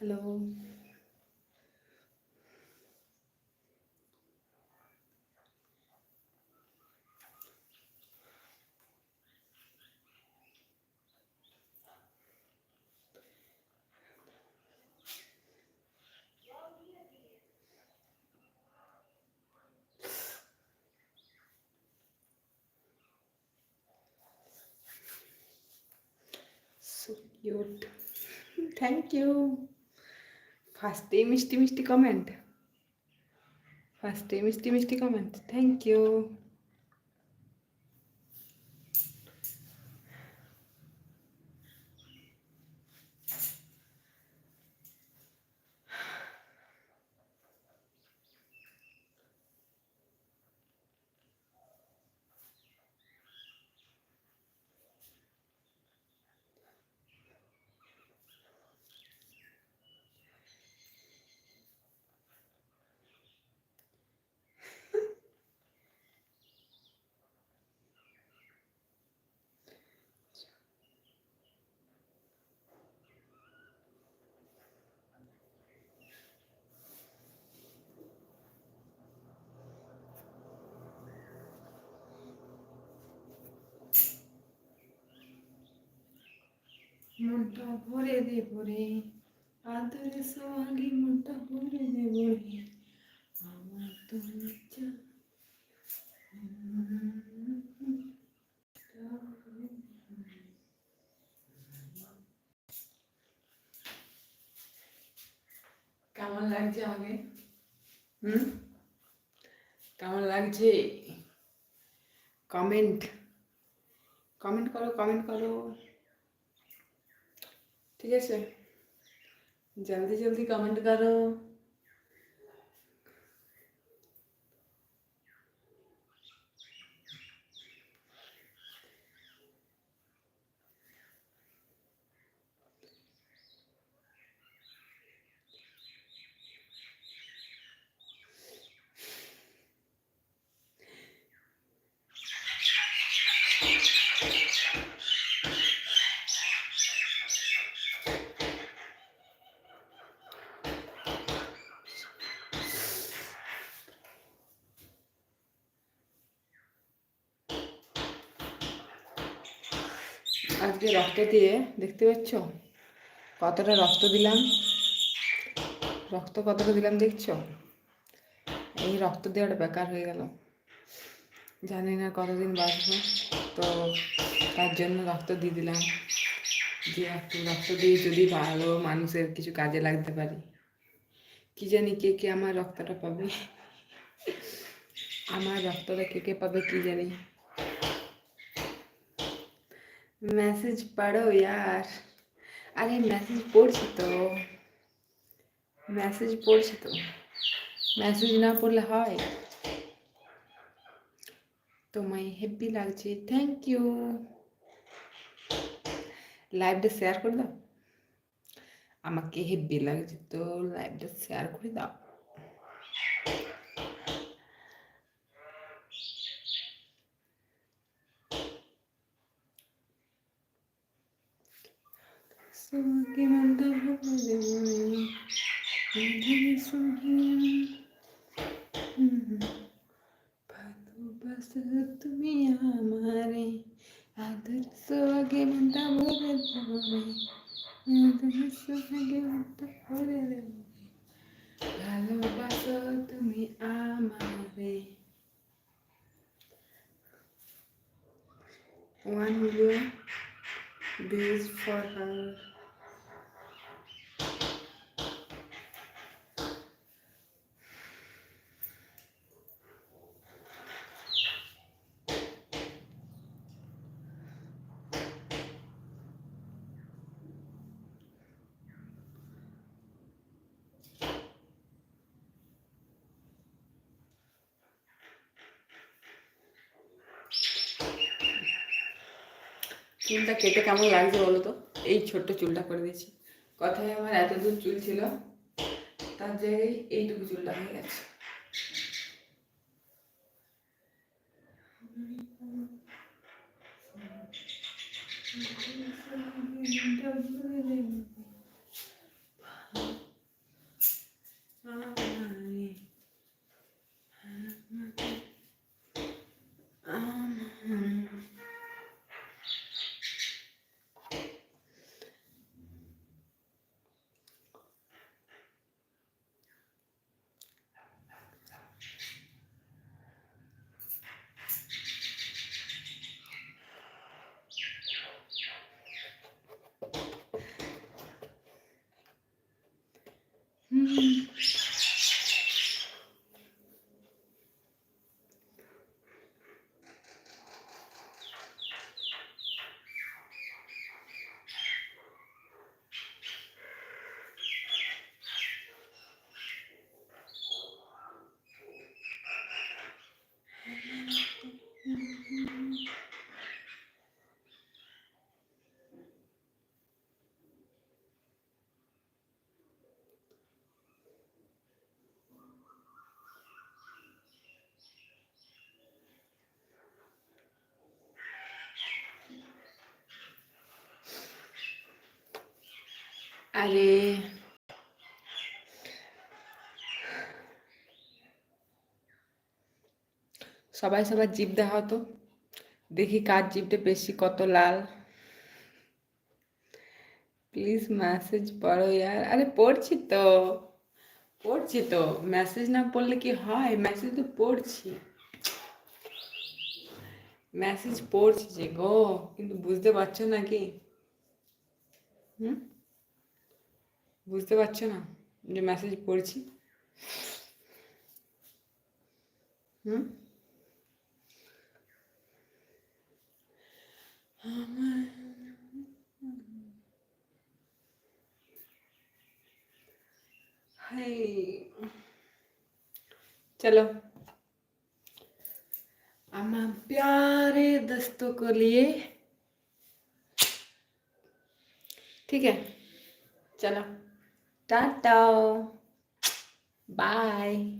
Hello so cute thank you ফার্স্টেই মিষ্টি মিষ্টি কমেন্ট ফার্স্টেই মিষ্টি মিষ্টি কমেন্ট থ্যাংক ইউ মনটা ভরে দেব রে আদরে সোহাগী মনটা ভরে দেব রে আমার তো ইচ্ছা কেমন লাগছে আমাকে হুম? কেমন লাগছে? কমেন্ট কমেন্ট করো কমেন্ট করো। ঠিক আছে। জলদি জলদি কমেন্ট করো। আজকে রক্ত দিয়ে, দেখতে পাচ্ছ? কতটা রক্ত দিলাম? রক্ত কতটা দিলাম দেখছ? এই রক্ত দেওয়াটা বেকার হয়ে গেল। জানি না কতদিন বাঁচবো, তো তার জন্য রক্ত দিয়ে দিলাম। দিয়ে একটু রক্ত দিয়ে যদি ভালো মানুষের কিছু কাজে লাগতে পারি। কি জানি কে কে আমার রক্তটা পাবে? আমার রক্তটা কে কে পাবে, কি জানি? মেসেজ পড়ো ইয়ার। আরে মেসেজ পড়ছি তো। মেসেজ পড়ছি তো। মেসেজ না পড়লে হয়? তোমায় হেভি লাগছে। থ্যাংক ইউ লাইভটা শেয়ার করে দাও। আমাকে হেভি লাগছে তো লাইভটা শেয়ার করে দাও। তোমাকে মনটা ভরে দেব সোহাগী তুমি আমারে। আদর সোহাগে মনটা ভরে দেব আদর সোহাগে মনটা ভরে দেব ভালোবাসো তুমি আমারে। One million views for her. চুলটা কেটে কেমন লাগছে বলো তো? এই ছোট্ট চুলটা করে দিয়েছি। কথায় আমার এত দূর চুল ছিল, তার জায়গায় এইটুকু চুলটা হয়ে গেছে। 嗯。আরে। সবাই সবার জিভ দেখাও তো দেখি কার জিভটা বেশি কত লাল। প্লিজ মেসেজ পড়ো ইয়ার। আরে পড়ছি তো। পড়ছি তো। মেসেজ না পড়লে কি হয়? মেসেজ তো পড়ছি। মেসেজ পড়ছি যে গো, কিন্তু বুঝতে পারছ নাকি হুম? বুঝতে পারছো না যে মেসেজ পড়ছি হুম हाय चलो अम्मा प्यारे दोस्तों को लिए ठीक है चलो Tata. Bye.